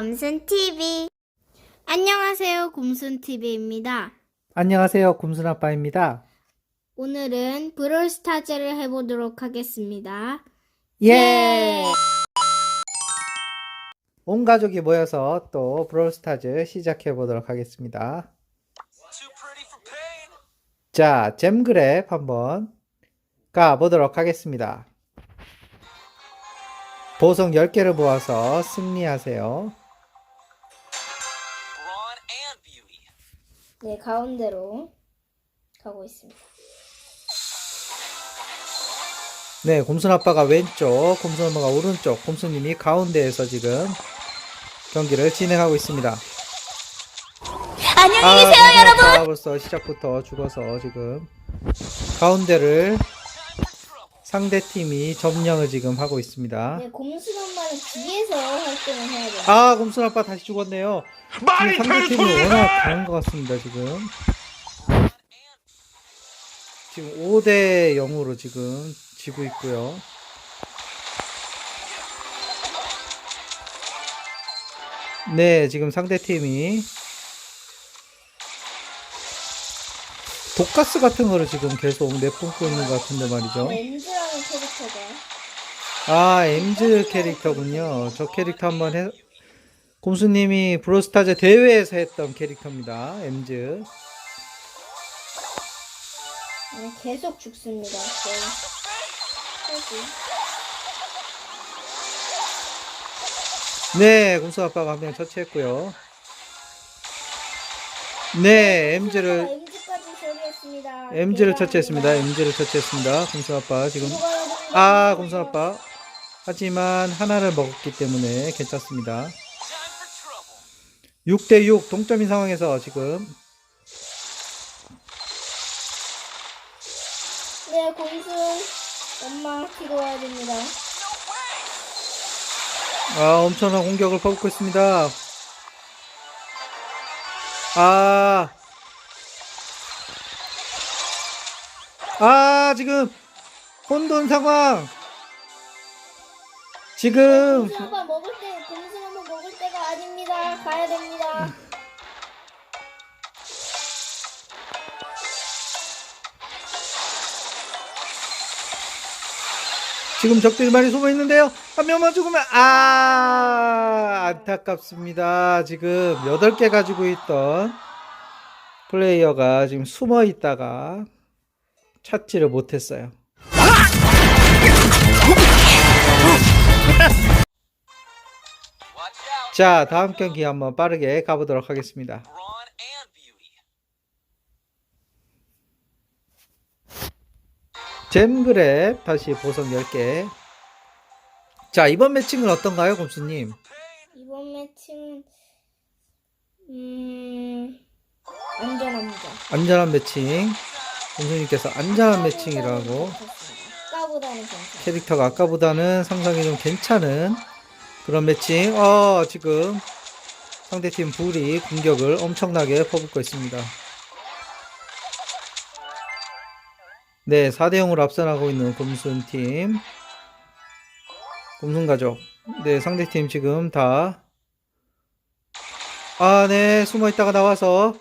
검순TV. 안녕하세요, 곰순TV입니다. 안녕하세요. 곰순 아빠입니다. 오늘은 브롤스타즈를 해보도록 하겠습니다. 예! 온 가족이 모여서 또 브롤스타즈 시작해 보도록 하겠습니다. 자, 잼그랩 한번 가보도록 하겠습니다. 보석 10개를 모아서 승리하세요. 네, 가운데로 가고 있습니다. 네, 곰순 아빠가 왼쪽, 곰순 엄마가 오른쪽, 곰순님이 가운데에서 지금 경기를 진행하고 있습니다. 안녕히 계세요, 여러분! 벌써 시작부터 죽어서 지금 가운데를 상대 팀이 점령을 지금 하고 있습니다. 네, 곰순 뒤에서 활동을 해야 돼요. 아, 곰순 아빠 다시 죽었네요. 지금 상대 팀이 워낙 강한 것 같습니다, 지금. 지금 5대 0으로 지금 지고 있고요. 네, 지금 상대 팀이 독가스 같은 거를 지금 계속 내뿜고 있는 것 같은데 말이죠. 렌즈라는 캐릭터가 아, 엠즈 캐릭터군요. 저 캐릭터 한번 해, 곰수님이 브로스타즈 대회에서 했던 캐릭터입니다. 엠즈. 네, 계속 죽습니다. 네. 네, 곰수 아빠가 한 명 처치했고요. 네, 엠즈를, 처리했습니다. 엠즈를. 처치했습니다. 엠즈를 처치했습니다. 곰수 아빠 지금. 아. 곰수 아빠. 하지만 하나를 먹었기 때문에 괜찮습니다. Time for trouble. 6대6 동점인 상황에서 지금 네, 곰순 엄마 와야 됩니다. 아, 엄청난 공격을 퍼붓고 있습니다. 아. 아, 지금 혼돈 상황. 지금 곰순 한번 먹을 때, 곰순 한번 먹을 때가 아닙니다. 가야 됩니다. 지금 적들이 많이 숨어 있는데요. 한 명만 죽으면 아 안타깝습니다. 지금 8개 가지고 있던 플레이어가 지금 숨어 있다가 찾지를 못했어요. 자, 다음 경기 한번 빠르게 가보도록 하겠습니다. 잼그랩 다시 보석 10개. 자, 이번 매칭은 어떤가요, 곰수님? 이번 매칭은, 음, 안전합니다. 안전한 매칭. 곰수님께서 안전한 매칭이라고 아까보다는 괜찮아요. 캐릭터가 아까보다는 상당히 좀 괜찮은 그런 매칭. 어, 지금 상대팀 불이 공격을 엄청나게 퍼붓고 있습니다. 네, 4대 0으로 앞서나가고 있는 곰순 팀. 곰순 가족. 네, 상대팀 지금 다. 아, 네, 숨어 있다가 나와서.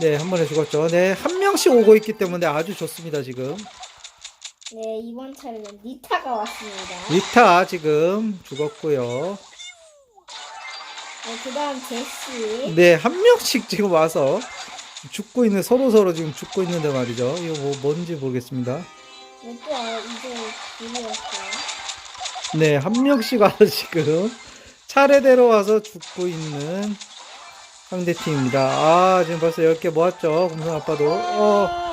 네, 한 번에 죽었죠. 네, 한 명씩 오고 있기 때문에 아주 좋습니다, 지금. 네, 이번 차례는 니타가 왔습니다. 리타 지금 죽었고요. 네, 그 다음 제시. 네, 한 명씩 지금 와서 죽고 있는 서로 서로 지금 죽고 있는데 말이죠. 이거 뭐 뭔지 모르겠습니다. 네, 또 아, 이제 불이었어요. 네, 한 명씩 와서 지금 차례대로 와서 죽고 있는 상대 팀입니다. 아, 지금 벌써 10개 모았죠. kumsun 아빠도. 어,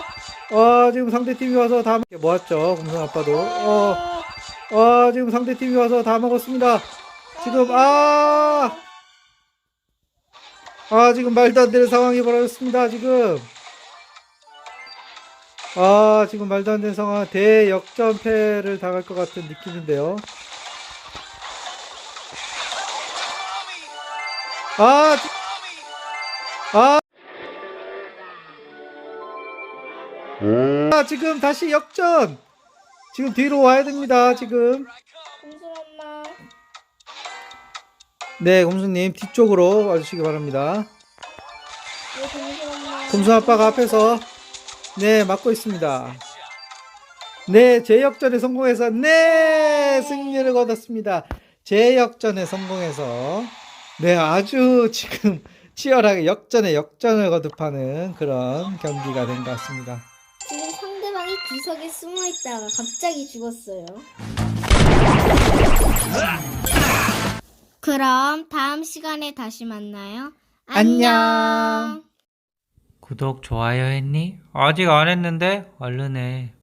어, 지금 상대 팀이 와서 다 먹- 모았죠. kumsun 아빠도. 어, 어, 지금 상대 팀이 와서 다 먹었습니다. 지금 아, 아 지금 말도 안 되는 상황이 벌어졌습니다. 지금 아 지금 말도 안 되는 상황 대역전패를 당할 것 같은 느낌인데요. 아, 지- 아, 아 지금 다시 역전. 지금 뒤로 와야 됩니다. 지금 엄마. 네, 곰수님 뒤쪽으로 와주시기 바랍니다. 네, 곰수 엄마. 곰수 아빠가 앞에서 네 막고 있습니다. 네, 제역전에 성공해서 네 승리를 거뒀습니다. 제역전에 성공해서 네 아주 지금 치열하게 역전에 역전을 거듭하는 그런 경기가 된 것 같습니다. 구석에 숨어 있다가 갑자기 죽었어요. 그럼 다음 시간에 다시 만나요. 안녕. 구독, 좋아요 했니? 아직 안 했는데 얼른 해.